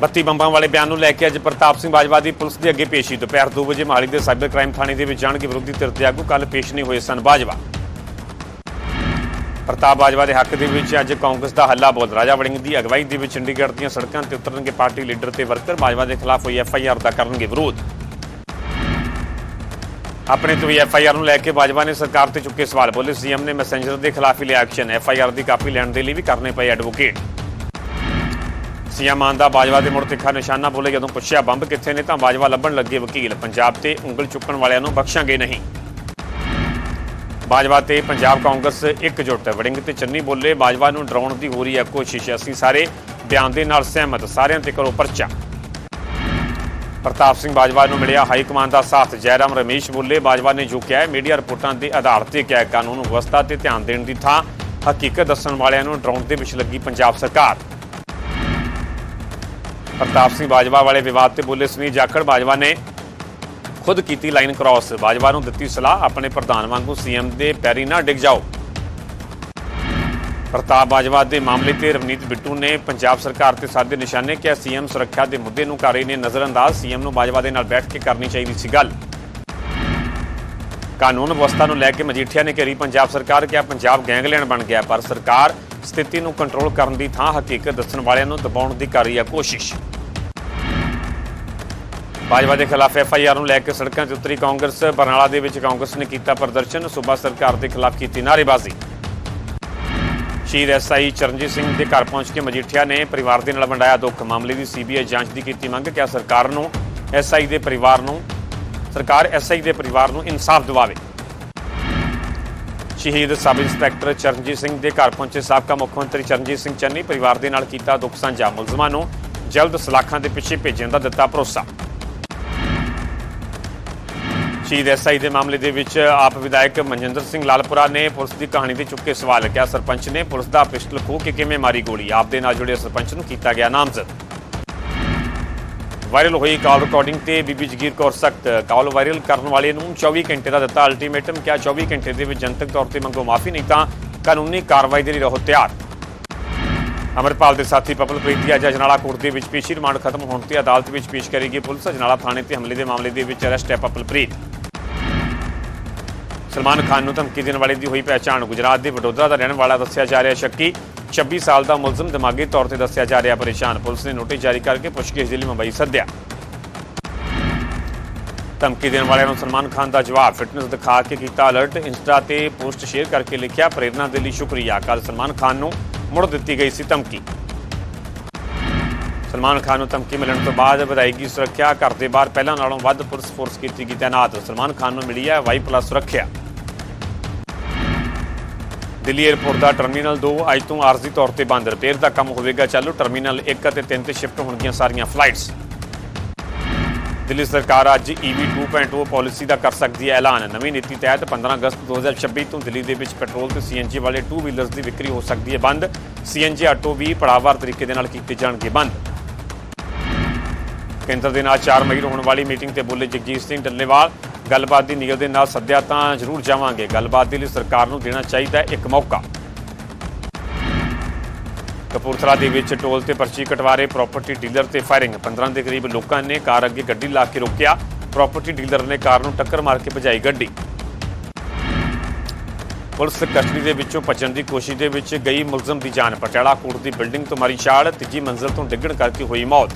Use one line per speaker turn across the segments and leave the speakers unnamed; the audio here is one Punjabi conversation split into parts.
ਬੱਤੀ ਬੰਬਾਂ ਵਾਲੇ ਬਿਆਨ ਨੂੰ ਲੈ ਕੇ ਅੱਜ ਪ੍ਰਤਾਪ ਸਿੰਘ ਬਾਜਵਾ ਦੀ ਪੁਲਿਸ ਦੇ ਅੱਗੇ ਪੇਸ਼ੀ। ਦੁਪਹਿਰ 2 ਵਜੇ ਮਹਾਲੀ ਦੇ ਸਾਈਬਰ ਕ੍ਰਾਈਮ ਥਾਣੇ ਦੇ ਵਿੱਚ ਜਾਣਗੇ ਵਿਰੋਧੀ ਧਿਰ ਦੇ ਆਗੂ। ਕੱਲ ਪੇਸ਼ ਨਹੀਂ ਹੋਏ ਸਨ ਬਾਜਵਾ। ਪ੍ਰਤਾਪ ਬਾਜਵਾ ਦੇ ਹੱਕ ਦੇ ਵਿੱਚ ਅੱਜ ਕਾਂਗਰਸ ਦਾ ਹੱਲਾ ਬੋਲ। ਰਾਜਾ ਵੜਿੰਗ ਦੀ ਅਗਵਾਈ ਦੇ ਵਿੱਚ ਚੰਡੀਗੜ੍ਹ ਦੀਆਂ ਸੜਕਾਂ ਤੇ ਉਤਰਨਗੇ ਪਾਰਟੀ ਲੀਡਰ ਤੇ ਵਰਕਰ। ਬਾਜਵਾ ਦੇ ਖਿਲਾਫ ਹੋਈ ਐਫ ਆਈ ਆਰ ਦਾ ਕਰਨਗੇ ਵਿਰੋਧ। ਆਪਣੇ ਤੋਂ ਐਫ ਆਈ ਆਰ ਨੂੰ ਲੈ ਕੇ ਬਾਜਵਾ ਨੇ ਸਰਕਾਰ ਤੇ ਚੁੱਕੇ ਸਵਾਲ। ਬੋਲੇ ਸੀਐਮ ਨੇ ਮੈਸੇਂਜਰ ਦੇ ਖਿਲਾਫ ਹੀ ਲਿਆ ਐਕਸ਼ਨ। ਐਫ ਆਈ ਆਰ ਦੀ ਕਾਪੀ ਲੈਣ ਦੇ ਲਈ ਵੀ ਕਰਨੇ ਪਏ ਐਡਵੋਕੇਟ। ਸੀਐਮ ਮਾਨ ਦਾ ਬਾਜਵਾ ਦੇ ਮੁੜ ਤਿੱਖਾ ਨਿਸ਼ਾਨਾ ਬੋਲੇ ਜਦੋਂ ਪੁੱਛਿਆ, ਬੰਬ ਕਿੱਥੇ ਨੇ? ਤਾਂ ਬਾਜਵਾ ਲੱਭਣ ਲੱਗੇ ਵਕੀਲ। ਪੰਜਾਬ ਤੇ ਉਂਗਲ ਚੁੱਕਣ ਵਾਲਿਆਂ ਨੂੰ ਬਖਸ਼ਾਂਗੇ ਨਹੀਂ। ਬਾਜਵਾ ਤੇ ਪੰਜਾਬ ਕਾਂਗਰਸ ਇਕਜੁੱਟ। ਵੜਿੰਗ ਤੇ ਚੰਨੀ ਬੋਲੇ, ਬਾਜਵਾ ਨੂੰ ਡਰਾਉਣ ਦੀ ਹੋ ਰਹੀ ਹੈ ਕੋਸ਼ਿਸ਼। ਅਸੀਂ ਸਾਰੇ ਬਿਆਨ ਦੇ ਨਾਲ ਸਹਿਮਤ, ਸਾਰਿਆਂ ਤੇ ਕਰੋ ਪਰਚਾ। ਪ੍ਰਤਾਪ ਸਿੰਘ ਬਾਜਵਾ ਨੂੰ ਮਿਲਿਆ ਹਾਈ ਕਮਾਂਡ ਦਾ ਸਾਥ। ਜੈਰਾਮ ਰਮੇਸ਼ ਬੋਲੇ, ਬਾਜਵਾ ਨੇ ਜੋ ਕਿਹਾ ਹੈ, ਮੀਡੀਆ ਰਿਪੋਰਟਾਂ ਦੇ ਆਧਾਰ ਤੇ ਕਿਹਾ ਕਾਨੂੰਨ ਵਿਵਸਥਾ ਤੇ ਧਿਆਨ ਦੇਣ ਦੀ ਥਾਂ ਹਕੀਕਤ ਦੱਸਣ ਵਾਲਿਆਂ ਨੂੰ ਡਰਾਉਣ ਦੇ ਵਿੱਚ ਲੱਗੀ ਪੰਜਾਬ ਸਰਕਾਰ। ਪ੍ਰਤਾਪ ਸਿੰਘ ਬਾਜਵਾ ਵਾਲੇ ਵਿਵਾਦ ਤੇ ਬੋਲੇ ਸੁਨੀਲ ਜਾਖੜ ਬਾਜਵਾ ਨੇ ਖੁਦ ਕੀਤੀ ਲਾਈਨ ਕ੍ਰਾਸ। ਬਾਜਵਾ ਨੂੰ ਦਿੱਤੀ ਸਲਾਹ, ਆਪਣੇ ਪ੍ਰਧਾਨ ਵਾਂਗੂ ਸੀਐਮ ਦੇ ਪੈਰੀ ਨਾ ਡਿੱਗ ਜਾਓ। ਪ੍ਰਤਾਪ ਬਾਜਵਾ ਦੇ ਮਾਮਲੇ ਤੇ ਰਵਨੀਤ ਬਿੱਟੂ ਨੇ ਪੰਜਾਬ ਸਰਕਾਰ ਤੇ ਸਾਦੇ ਨਿਸ਼ਾਨੇ ਕਿਹਾ, ਸੀਐਮ ਸੁਰੱਖਿਆ ਦੇ ਮੁੱਦੇ ਨੂੰ ਕਰ ਰਹੇ ਨੇ ਨਜ਼ਰਅੰਦਾਜ਼, ਸੀਐਮ ਨੂੰ ਬਾਜਵਾ ਦੇ ਨਾਲ ਬੈਠ ਕੇ ਕਰਨੀ ਚਾਹੀਦੀ ਸੀ ਗੱਲ। ਕਾਨੂੰਨ ਵਿਵਸਥਾ ਨੂੰ ਲੈ ਕੇ ਮਜੀਠੀਆ ਨੇ ਘੇਰੀ ਪੰਜਾਬ ਸਰਕਾਰ, ਕਿਹਾ ਪੰਜਾਬ ਗੈਂਗਲੈਂਡ ਬਣ ਗਿਆ, ਪਰ ਸਰਕਾਰ ਸਥਿਤੀ ਨੂੰ ਕੰਟਰੋਲ ਕਰਨ ਦੀ ਥਾਂ ਹਕੀਕਤ ਦੱਸਣ ਵਾਲਿਆਂ ਨੂੰ ਦਬਾਉਣ ਦੀ ਕਰ ਰਹੀ ਹੈ ਕੋਸ਼ਿਸ਼। ਭਾਜਪਾ ਦੇ ਖਿਲਾਫ ਐਫ ਆਈ ਆਰ ਨੂੰ ਲੈ ਕੇ ਸੜਕਾਂ 'ਤੇ ਉਤਰੀ ਕਾਂਗਰਸ, ਬਰਨਾਲਾ ਦੇ ਵਿੱਚ ਕਾਂਗਰਸ ਨੇ ਕੀਤਾ ਪ੍ਰਦਰਸ਼ਨ, ਸੂਬਾ ਸਰਕਾਰ ਦੇ ਖਿਲਾਫ ਕੀਤੀ ਨਾਅਰੇਬਾਜ਼ੀ। ਸ਼ਹੀਦ ਐਸਆਈ ਚਰਨਜੀਤ ਸਿੰਘ ਦੇ ਘਰ ਪਹੁੰਚ ਕੇ ਮਜੀਠੀਆ ਨੇ ਪਰਿਵਾਰ ਦੇ ਨਾਲ ਵੰਡਾਇਆ ਦੁੱਖ। ਮਾਮਲੇ ਦੀ ਸੀਬੀਆਈ ਜਾਂਚ ਦੀ ਕੀਤੀ ਮੰਗ, ਕਿਹਾ ਸਰਕਾਰ ਨੂੰ ਐਸਆਈ ਦੇ ਪਰਿਵਾਰ ਨੂੰ, ਸਰਕਾਰ ਐਸਆਈ ਦੇ ਪਰਿਵਾਰ ਨੂੰ ਇਨਸਾਫ ਦਿਵਾਵੇ। ਸ਼ਹੀਦ ਸਬ ਇੰਸਪੈਕਟਰ ਚਰਨਜੀਤ ਸਿੰਘ ਦੇ ਘਰ ਪਹੁੰਚੇ ਸਾਬਕਾ ਮੁੱਖ ਮੰਤਰੀ ਚਰਨਜੀਤ ਸਿੰਘ ਚੰਨੀ ਪਰਿਵਾਰ ਦੇ ਨਾਲ ਕੀਤਾ ਦੁੱਖ ਸਾਂਝਾ। ਮੁਲਜ਼ਮਾਂ ਨੂੰ ਜਲਦ ਸਲਾਖਾਂ ਦੇ ਪਿੱਛੇ ਭੇਜਣ ਦਾ ਦਿੱਤਾ ਭਰੋਸਾ। ਸ਼ਹੀਦ ਐਸਆਈ ਦੇ ਮਾਮਲੇ ਦੇ ਵਿੱਚ ਆਪ ਵਿਧਾਇਕ ਮਨਜਿੰਦਰ ਸਿੰਘ ਲਾਲਪੁਰਾ ਨੇ ਪੁਲਿਸ ਦੀ ਕਹਾਣੀ ਤੇ ਚੁੱਕੇ ਸਵਾਲ ਕਿਹਾ। ਸਰਪੰਚ ਨੇ ਪੁਲਿਸ ਦਾ ਪਿਸਟਲ ਖੋਹ ਕੇ ਕਿਵੇਂ ਮਾਰੀ ਗੋਲੀ? ਆਪ ਦੇ ਨਾਲ ਜੁੜੇ ਸਰਪੰਚ ਨੂੰ ਕੀਤਾ ਗਿਆ ਨਾਮਜ਼ਦ। ਵਾਇਰਲ ਹੋਈ ਕਾਲ ਰਿਕਾਰਡਿੰਗ ਤੇ ਬੀਬੀ ਜਗੀਰ ਕੌਰ ਸਖਤ। ਕਾਲ ਵਾਇਰਲ ਕਰਨ ਵਾਲੇ ਨੂੰ 24 ਘੰਟੇ ਦਾ ਦਿੱਤਾ ਅਲਟੀਮੇਟਮ। ਕਿਹਾ 24 ਘੰਟੇ ਦੇ ਵਿੱਚ ਜਨਤਕ ਤੌਰ ਤੇ ਮੰਗੋ ਮਾਫੀ, ਨਹੀਂ ਤਾਂ ਕਾਨੂੰਨੀ ਕਾਰਵਾਈ ਦੇ ਲਈ ਰਹੋ ਤਿਆਰ। ਅਮਰਪਾਲ ਦੇ ਸਾਥੀ ਪਪਲਪ੍ਰੀਤ ਦੀ ਅੱਜ ਅਜਨਾਲਾ ਕੋਰਟ ਦੇ ਵਿੱਚ ਪੇਸ਼ੀ ਰਿਮਾਂਡ ਖਤਮ ਹੋਣ ਤੇ ਅਦਾਲਤ ਵਿੱਚ ਪੇਸ਼ ਕਰੇਗੀ ਪੁਲਿਸ। ਅਜਨਾਲਾ ਥਾਣੇ ਤੇ ਹਮਲੇ ਦੇ ਮਾਮਲੇ ਦੇ ਵਿੱਚ ਅਰੈਸਟ ਹੈ ਪਪਲਪ੍ਰੀਤ ਸਲਮਾਨ ਖਾਨ ਨੂੰ ਧਮਕੀ ਦੇਣ ਵਾਲੇ ਦੀ ਹੋਈ ਪਹਿਚਾਣ। ਗੁਜਰਾਤ ਦੇ ਵਡੋਦਰਾ ਦਾ ਰਹਿਣ ਵਾਲਾ ਦੱਸਿਆ ਜਾ ਰਿਹਾ ਸ਼ੱਕੀ। 26 ਸਾਲ ਦਾ ਮੁਲਜ਼ਮ ਦਿਮਾਗੀ ਤੌਰ ਤੇ ਦੱਸਿਆ ਜਾ ਰਿਹਾ ਪਰੇਸ਼ਾਨ। ਪੁਲਿਸ ਨੇ ਨੋਟਿਸ ਜਾਰੀ ਕਰਕੇ ਪੁੱਛਗਿੱਛ ਦੇ ਲਈ ਮੁੰਬਈ ਸੱਦਿਆ। ਧਮਕੀ ਦੇਣ ਵਾਲਿਆਂ ਨੂੰ ਸਲਮਾਨ ਖਾਨ ਦਾ ਜਵਾਬ ਫਿਟਨੈਸ ਦਿਖਾ ਕੇ ਕੀਤਾ ਅਲਰਟ। ਇੰਸਟਾ ਤੇ ਪੋਸਟ ਸ਼ੇਅਰ ਕਰਕੇ ਲਿਖਿਆ, ਪ੍ਰੇਰਣਾ ਦੇ ਲਈ ਸ਼ੁਕਰੀਆ। ਕੱਲ ਸਲਮਾਨ ਖਾਨ ਨੂੰ ਮੁੜ ਦਿੱਤੀ ਗਈ ਸੀ ਧਮਕੀ। ਸਲਮਾਨ ਖਾਨ ਨੂੰ ਧਮਕੀ ਮਿਲਣ ਤੋਂ ਬਾਅਦ ਵਧਾਈਗੀ ਸੁਰੱਖਿਆ। ਘਰ ਦੇ ਬਾਹਰ ਪਹਿਲਾਂ ਨਾਲੋਂ ਵੱਧ ਪੁਲਿਸ ਫੋਰਸ ਕੀਤੀ ਗਈ ਤਾਇਨਾਤ। ਸਲਮਾਨ ਖਾਨ ਨੂੰ ਮਿਲੀ ਹੈ, ਵਾਈ ਪਲੱਸ ਸੁਰੱਖਿਆ। ਦਿੱਲੀ 에ਅਰਪੋਰਟ ਦਾ ਟਰਮੀਨਲ 2 ਅੱਜ ਤੋਂ ਆਰਜ਼ੀ ਤੌਰ ਤੇ ਬੰਦ। ਰਿਪੇਅਰ ਦਾ ਕੰਮ ਹੋਵੇਗਾ ਚਾਲੂ। ਟਰਮੀਨਲ 1 ਅਤੇ 3 ਤੇ ਸ਼ਿਫਟ ਹੋਣਗੀਆਂ ਸਾਰੀਆਂ ਫਲਾਈਟਸ ਦਿੱਲੀ ਸਰਕਾਰ ਅੱਜ E EV 2.0 ਪਾਲਿਸੀ ਦਾ ਕਰ ਸਕਦੀ ਹੈ ਐਲਾਨ। ਨਵੀਂ ਨੀਤੀ ਤਹਿਤ 15 ਅਗਸਤ 2026 ਤੋਂ ਦਿੱਲੀ ਦੇ ਵਿੱਚ ਪੈਟਰੋਲ ਤੇ ਸੀਐਨਜੀ ਵਾਲੇ 2 ਵੀਲਰਸ ਦੀ ਵਿਕਰੀ ਹੋ ਸਕਦੀ ਹੈ ਬੰਦ। ਸੀਐਨਜੀ ਆਟੋ ਵੀ ਪੜਾਅਵਾਰ ਤਰੀਕੇ ਦੇ ਨਾਲ ਕੀਤੇ ਜਾਣਗੇ ਬੰਦ। ਕੇਂਦਰ ਦੇ ਨਾਲ 4 ਮਈ ਨੂੰ ਹੋਣ ਵਾਲੀ ਮੀਟਿੰਗ ਤੇ ਬੋਲੇ ਜਗਜੀਤ ਸਿੰਘ ਡੱਲੇਵਾਲ। ਗੱਲਬਾਤ ਦੀ ਨੀਅਤ ਦੇ ਨਾਲ ਸੱਦਿਆ ਤਾਂ ਜ਼ਰੂਰ ਜਾਵਾਂਗੇ। ਗੱਲਬਾਤ ਦੇ ਲਈ ਸਰਕਾਰ ਨੂੰ ਦੇਣਾ ਚਾਹੀਦਾ ਇੱਕ ਮੌਕਾ। ਕਪੂਰਥਲਾ ਦੇ ਵਿੱਚ ਟੋਲ ਤੇ ਪਰਚੀ ਕਟਵਾਰੇ ਪ੍ਰਾਪਰਟੀ ਡੀਲਰ ਤੇ ਫਾਇਰਿੰਗ 15 ਦੇ ਕਰੀਬ ਲੋਕਾਂ ਨੇ ਕਾਰ ਅੱਗੇ ਗੱਡੀ ਲਾ ਕੇ ਰੋਕਿਆ। ਪ੍ਰਾਪਰਟੀ ਡੀਲਰ ਨੇ ਕਾਰ ਨੂੰ ਟੱਕਰ ਮਾਰ ਕੇ ਭਜਾਈ ਗੱਡੀ। ਪੁਲਿਸ ਕਸਟਡੀ ਦੇ ਵਿੱਚੋਂ ਭੱਜਣ ਦੀ ਕੋਸ਼ਿਸ਼ ਦੇ ਵਿੱਚ ਗਈ ਮੁਲਜ਼ਮ ਦੀ ਜਾਨ। ਪਟਿਆਲਾ ਕੋਰਟ ਦੀ ਬਿਲਡਿੰਗ ਤੋਂ ਮਾਰੀ ਛਾਲ, ਤੀਜੀ ਮੰਜ਼ਲ ਤੋਂ ਡਿੱਗਣ ਕਰਕੇ ਹੋਈ ਮੌਤ।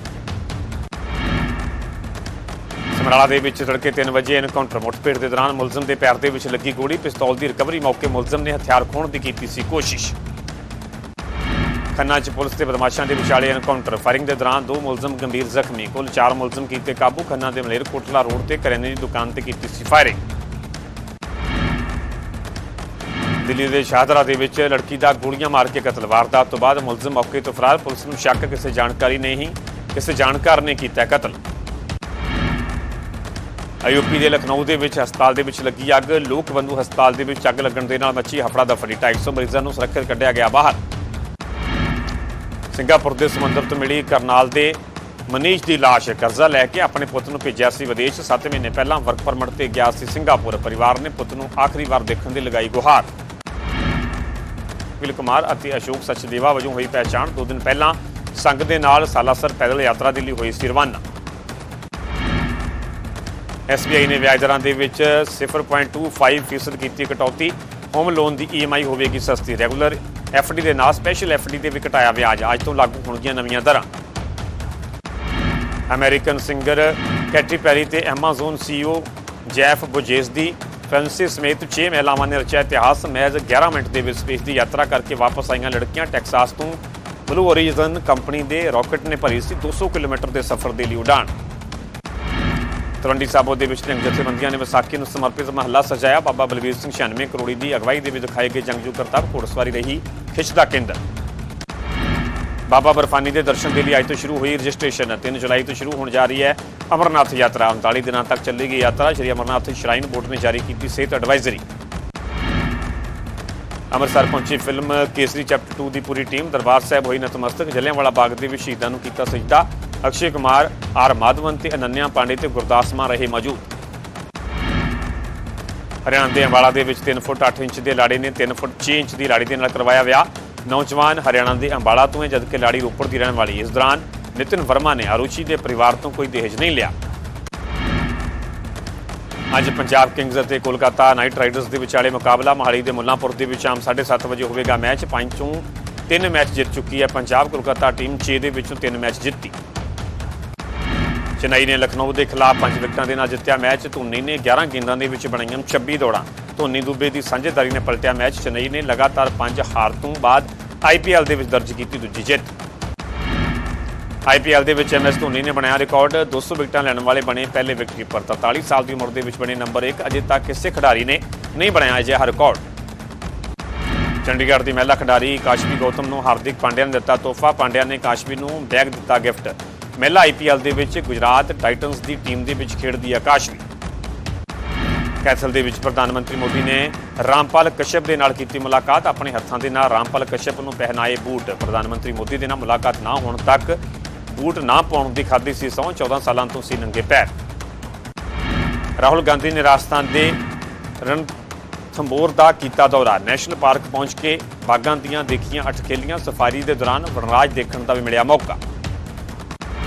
ਸਮਰਾਲਾ ਦੇ ਵਿੱਚ ਤੜਕੇ 3 ਵਜੇ ਐਨਕਾਊਂਟਰ ਮੁੱਠਭੇੜ ਦੇ ਦੌਰਾਨ ਮੁਲਜ਼ਮ ਦੇ ਪੈਰ ਦੇ ਵਿੱਚ ਲੱਗੀ ਗੋਲੀ, ਪਿਸਤੌਲ ਦੀ ਰਿਕਵਰੀ ਮੌਕੇ ਮੁਲਜ਼ਮ ਨੇ ਹਥਿਆਰ ਖੋਹਣ ਦੀ ਕੀਤੀ ਸੀ ਕੋਸ਼ਿਸ਼। ਖੰਨਾ 'ਚ ਪੁਲਿਸ ਤੇ ਬਦਮਾਸ਼ਾਂ ਦੇ ਵਿਚਾਲੇ ਐਨਕਾਊਂਟਰ ਫਾਇਰਿੰਗ ਦੇ ਦੌਰਾਨ ਦੋ ਮੁਲਜ਼ਮ ਗੰਭੀਰ ਜ਼ਖਮੀ, ਕੁੱਲ 4 ਮੁਲਜ਼ਮ ਕੀਤੇ ਕਾਬੂ, ਖੰਨਾ ਦੇ ਮਲੇਰਕੋਟਲਾ ਰੋਡ ਤੇ ਕਰਿਆਨੇ ਦੀ ਦੁਕਾਨ ਤੇ ਕੀਤੀ ਸੀ ਫਾਇਰਿੰਗ ਦਿੱਲੀ ਦੇ ਸ਼ਾਹਦਰਾ ਦੇ ਵਿੱਚ ਲੜਕੀ ਦਾ ਗੋਲੀਆਂ ਮਾਰ ਕੇ ਕਤਲ, ਵਾਰਦਾਤ ਤੋਂ ਬਾਅਦ ਮੁਲਜ਼ਮ ਮੌਕੇ ਤੋਂ ਫਰਾਰ, ਪੁਲਿਸ ਨੂੰ ਸ਼ੱਕ, ਕਿਸੇ ਜਾਣਕਾਰੀ ਨਹੀਂ, ਕਿਸੇ ਜਾਣਕਾਰ ਨੇ ਕੀਤਾ ਕਤਲ। ਆਯੂਪੀ ਦੇ ਲਖਨਊ ਦੇ ਵਿੱਚ ਹਸਪਤਾਲ ਦੇ ਵਿੱਚ ਲੱਗੀ ਅੱਗ। ਲੋਕ ਬੰਧੂ ਹਸਪਤਾਲ ਦੇ ਵਿੱਚ ਅੱਗ ਲੱਗਣ ਦੇ ਨਾਲ ਮੱਚੀ ਹਫੜਾ ਦਫੜੀ। 250 ਮਰੀਜ਼ਾਂ ਨੂੰ ਸੁਰੱਖਿਅਤ ਕੱਢਿਆ ਗਿਆ ਬਾਹਰ। ਸਿੰਗਾਪੁਰ ਦੇ ਸਮੁੰਦਰ ਤੋਂ ਮਿਲੀ ਕਰਨਾਲ ਦੇ ਮਨੀਸ਼ ਦੀ ਲਾਸ਼। ਕਰਜ਼ਾ ਲੈ ਕੇ ਆਪਣੇ ਪੁੱਤ ਨੂੰ ਭੇਜਿਆ ਸੀ ਵਿਦੇਸ਼। 7 ਮਹੀਨੇ ਪਹਿਲਾਂ ਵਰਕ ਪਰਮਿਟ ਤੇ ਗਿਆ ਸੀ ਸਿੰਗਾਪੁਰ। ਪਰਿਵਾਰ ਨੇ ਪੁੱਤ ਨੂੰ ਆਖਰੀ ਵਾਰ ਦੇਖਣ ਦੀ ਲਗਾਈ ਗੁਹਾਰ। ਕਪਿਲ ਕੁਮਾਰ ਅਤੇ ਅਸ਼ੋਕ ਸਚਦੇਵਾ ਵਜੋਂ ਹੋਈ ਪਹਿਚਾਣ। ਦੋ ਦਿਨ ਪਹਿਲਾਂ ਸੰਗ ਦੇ ਨਾਲ ਸਾਲਾਸਰ ਪੈਦਲ ਯਾਤਰਾ ਦੇ ਲਈ ਹੋਈ ਸੀ ਰਵਾਨਾ। SBI ਨੇ ਵਿਆਜ ਦਰਾਂ ਦੇ ਵਿੱਚ 0.25% ਕੀਤੀ ਕਟੌਤੀ। ਹੋਮ ਲੋਨ ਦੀ EMI ਹੋਵੇਗੀ ਸਸਤੀ। ਰੈਗੂਲਰ FD ਦੇ ਨਾਲ ਸਪੈਸ਼ਲ FD ਦੇ ਵੀ ਘਟਾਇਆ ਵਿਆਜ। ਅੱਜ ਤੋਂ ਲਾਗੂ ਹੋਣਗੀਆਂ ਨਵੀਆਂ ਦਰਾਂ। ਅਮਰੀਕਨ ਸਿੰਗਰ ਕੈਟੀ ਪੈਰੀ ਤੇ Amazon CEO ਜੈਫ ਬੁਜੇਸ ਦੀ ਫੈਂਸੀ ਸਮੇਤ 6 ਮਹਿਲਾਵਾਂ ਨੇ ਰਚਿਆ ਇਤਿਹਾਸ। ਮਹਿਜ਼ 11 ਮਿੰਟ ਦੇ ਵਿੱਚ ਸਪੇਸ ਦੀ ਯਾਤਰਾ ਕਰਕੇ ਵਾਪਸ ਆਈਆਂ ਲੜਕੀਆਂ ਟੈਕਸਾਸ ਤੋਂ। ਬਲੂ ਓਰੀਜਨ ਕੰਪਨੀ ਦੇ ਰਾਕਟ ਨੇ ਭਰੀ ਸੀ 200 ਕਿਲੋਮੀਟਰ ਦੇ ਸਫ਼ਰ ਦੇ ਲਈ ਉਡਾਣ। ਤਲਵੰਡੀ ਸਾਬੋ ਦੇ ਵਿੱਚ ਨਿਹੰਗ ਜਥੇਬੰਦੀਆਂ ਨੇ ਵਿਸਾਖੀ ਨੂੰ ਸਮਰਪਿਤ ਮਹੱਲਾ ਸਜਾਇਆ। ਬਾਬਾ ਬਲਵੀਰ ਸਿੰਘ 96 ਕਰੋੜੀ ਦੀ ਅਗਵਾਈ ਦੇ ਵਿੱਚ ਦਿਖਾਏ ਗਏ ਜੰਗਜੂ ਕਰਤੱਵ ਘੋੜਸਵਾਰੀ ਰਹੀ ਖਿੱਚ ਦਾ ਕੇਂਦਰ। ਬਾਬਾ ਬਰਫਾਨੀ ਦੇ ਦਰਸ਼ਨ ਦੇ ਲਈ ਅੱਜ ਤੋਂ ਸ਼ੁਰੂ ਹੋਈ ਰਜਿਸਟ੍ਰੇਸ਼ਨ। 3 ਜੁਲਾਈ ਤੋਂ ਸ਼ੁਰੂ ਹੋਣ ਜਾ ਰਹੀ ਹੈ ਅਮਰਨਾਥ ਯਾਤਰਾ। 39 ਦਿਨਾਂ ਤੱਕ ਚੱਲੇਗੀ ਯਾਤਰਾ। ਸ਼੍ਰੀ ਅਮਰਨਾਥ ਸ਼ਰਾਈਨ ਬੋਰਡ ਨੇ ਜਾਰੀ ਕੀਤੀ ਸਿਹਤ ਐਡਵਾਈਜ਼ਰੀ ਅੰਮ੍ਰਿਤਸਰ ਪਹੁੰਚੀ ਫਿਲਮ ਕੇਸਰੀ ਚੈਪਟਰ 2 ਦੀ ਪੂਰੀ ਟੀਮ ਦਰਬਾਰ ਸਾਹਿਬ ਹੋਈ ਨਤਮਸਤਕ। ਜਲਿਆਂਵਾਲਾ ਬਾਗ ਦੇ ਵਿੱਚ ਸ਼ਹੀਦਾਂ ਨੂੰ ਕੀਤਾ ਸਜਦਾ ਅਕਸ਼ੇ ਕੁਮਾਰ, ਆਰ ਮਾਧਵਨ ਤੇ ਅਨੰਨਿਆ ਪਾਂਡੇ ਤੇ ਗੁਰਦਾਸ ਮਾਨ ਰਹੇ ਮੌਜੂਦ। ਹਰਿਆਣਾ ਦੇ ਅੰਬਾਲਾ ਦੇ ਵਿੱਚ 3 ਫੁੱਟ 8 ਇੰਚ ਦੇ ਲਾੜੇ ਨੇ 3 ਫੁੱਟ 6 ਇੰਚ ਦੀ ਲਾੜੀ ਦੇ ਨਾਲ ਕਰਵਾਇਆ ਵਿਆਹ। ਨੌਜਵਾਨ ਹਰਿਆਣਾ ਦੇ ਅੰਬਾਲਾ ਤੋਂ ਹੈ, ਜਦਕਿ ਲਾੜੀ ਰੋਪੜ ਦੀ ਰਹਿਣ ਵਾਲੀ ਇਸ ਦੌਰਾਨ ਨਿਤਿਨ ਵਰਮਾ ਨੇ ਅਰੁਚੀ ਦੇ ਪਰਿਵਾਰ ਤੋਂ ਕੋਈ ਦਹੇਜ ਨਹੀਂ ਲਿਆ। ਅੱਜ ਪੰਜਾਬ ਕਿੰਗਜ਼ ਅਤੇ ਕੋਲਕਾਤਾ ਨਾਈਟ ਰਾਈਡਰਸ ਦੇ ਵਿਚਾਲੇ ਮੁਕਾਬਲਾ ਮੋਹਾਲੀ ਦੇ ਮੁੱਲਾਂਪੁਰ ਦੇ ਵਿੱਚ ਸ਼ਾਮ 7:30 ਵਜੇ ਹੋਵੇਗਾ ਮੈਚ। ਪੰਜ ਚੋਂ ਤਿੰਨ ਮੈਚ ਜਿੱਤ ਚੁੱਕੀ ਹੈ ਪੰਜਾਬ ਕੋਲਕਾਤਾ ਟੀਮ 6 ਦੇ ਵਿੱਚੋਂ ਤਿੰਨ ਮੈਚ ਜਿੱਤੀ। ਚੇਨਈ ਨੇ ਲਖਨਊ ਦੇ ਖਿਲਾਫ 5 ਵਿਕਟਾਂ ਦੇ ਨਾਲ ਜਿੱਤਿਆ ਮੈਚ। ਧੋਨੀ ਨੇ 11 ਗੇਂਦਾਂ ਦੇ ਵਿੱਚ ਬਣਾਈਆਂ 26 ਦੌੜਾਂ। ਧੋਨੀ ਦੂਬੇ ਦੀ ਸਾਂਝੇਦਾਰੀ ਨੇ ਪਲਟਿਆ ਮੈਚ। ਚੇਨਈ ਨੇ ਲਗਾਤਾਰ 5 ਹਾਰ ਤੋਂ ਬਾਅਦ ਆਈਪੀਐਲ ਦੇ ਵਿੱਚ ਦਰਜ ਕੀਤੀ ਦੂਜੀ ਜਿੱਤ। ਆਈਪੀਐਲ ਦੇ ਵਿੱਚ ਐਮਐਸ ਧੋਨੀ ਨੇ ਬਣਾਇਆ ਰਿਕਾਰਡ। 200 ਵਿਕਟਾਂ ਲੈਣ ਵਾਲੇ ਬਣੇ ਪਹਿਲੇ ਵਿਕਟਕੀਪਰ 43 ਸਾਲ ਦੀ ਉਮਰ ਦੇ ਵਿੱਚ ਬਣੇ ਨੰਬਰ 1 ਅਜੇ ਤੱਕ ਕਿਸੇ ਖਿਡਾਰੀ ਨੇ ਨਹੀਂ ਬਣਾਇਆ ਅਜਿਹਾ ਰਿਕਾਰਡ। ਚੰਡੀਗੜ੍ਹ ਦੀ ਮਹਿਲਾ ਖਿਡਾਰੀ ਕਾਸ਼ਵੀ ਗੌਤਮ ਨੂੰ ਹਾਰਦਿਕ ਪਾਂਡਿਆ ਨੇ ਦਿੱਤਾ ਤੋਹਫਾ। ਪਾਂਡਿਆ ਨੇ ਕਾਸ਼ਵੀ ਨੂੰ ਬੈਗ ਦਿੱਤਾ ਗਿਫਟ। ਮਹਿਲਾ ਆਈਪੀਐਲ ਦੇ ਵਿੱਚ ਗੁਜਰਾਤ ਟਾਈਟਨਸ ਦੀ ਟੀਮ ਦੇ ਵਿੱਚ ਖੇਡਦੀ ਆਕਾਸ਼ਵੀ ਕਾਸ਼ਵੀ। ਕੈਥਲ ਦੇ ਵਿੱਚ ਪ੍ਰਧਾਨ ਮੰਤਰੀ ਮੋਦੀ ਨੇ ਰਾਮਪਾਲ ਕਸ਼ਯਪ ਦੇ ਨਾਲ ਕੀਤੀ ਮੁਲਾਕਾਤ। ਆਪਣੇ ਹੱਥਾਂ ਦੇ ਨਾਲ ਰਾਮਪਾਲ ਕਸ਼ਪ ਨੂੰ ਪਹਿਨਾਏ ਬੂਟ। ਪ੍ਰਧਾਨ ਮੰਤਰੀ ਮੋਦੀ ਦੇ ਨਾਲ ਮੁਲਾਕਾਤ ਨਾ ਹੋਣ ਤੱਕ ਬੂਟ ਨਾ ਪਾਉਣ ਦੀ ਖਾਦੀ ਸੀ ਸਹੁੰ। 14 ਸਾਲਾਂ ਤੋਂ ਸੀ ਨੰਗੇ ਪੈਰ। ਰਾਹੁਲ ਗਾਂਧੀ ਨੇ ਰਾਜਸਥਾਨ ਦੇ ਰਣਥੰਬੋਰ ਦਾ ਕੀਤਾ ਦੌਰਾ। ਨੈਸ਼ਨਲ ਪਾਰਕ ਪਹੁੰਚ ਕੇ ਬਾਗਾਂ ਦੀਆਂ ਦੇਖੀਆਂ ਅਟਕੇਲੀਆਂ ਸਫਾਰੀ ਦੇ ਦੌਰਾਨ ਵਨਰਾਜ ਦੇਖਣ ਦਾ ਵੀ ਮਿਲਿਆ ਮੌਕਾ।